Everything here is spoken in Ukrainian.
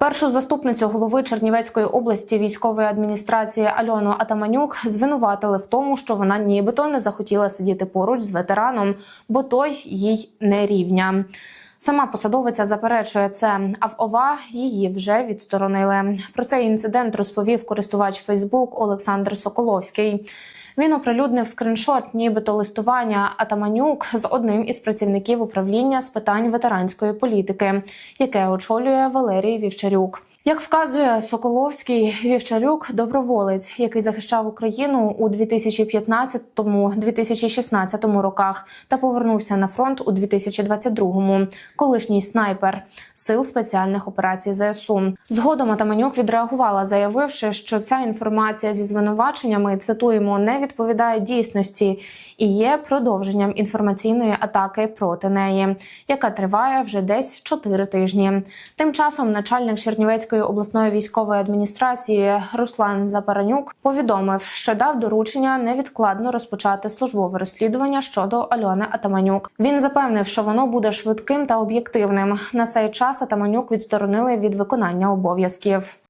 Першу заступницю голови Чернівецької області військової адміністрації Альону Атаманюк звинуватили в тому, що вона нібито не захотіла сидіти поруч з ветераном, бо той їй не рівня. Сама посадовиця заперечує це, а в ОВА її вже відсторонили. Про цей інцидент розповів користувач Фейсбук Олександр Соколовський. Він оприлюднив скриншот, нібито листування Атаманюк з одним із працівників управління з питань ветеранської політики, яке очолює Валерій Вівчарюк. Як вказує Соколовський, Вівчарюк доброволець, який захищав Україну у 2015-2016 роках та повернувся на фронт у 2022-му. Колишній снайпер сил спеціальних операцій ЗСУ. Згодом Атаманюк відреагувала, заявивши, що ця інформація зі звинуваченнями цитуємо не відповідає дійсності і є продовженням інформаційної атаки проти неї, яка триває вже десь 4 тижні. Тим часом начальник Чернівецької обласної військової адміністрації Руслан Запаранюк повідомив, що дав доручення невідкладно розпочати службове розслідування щодо Альони Атаманюк. Він запевнив, що воно буде швидким та об'єктивним. На цей час Атаманюк відсторонили від виконання обов'язків.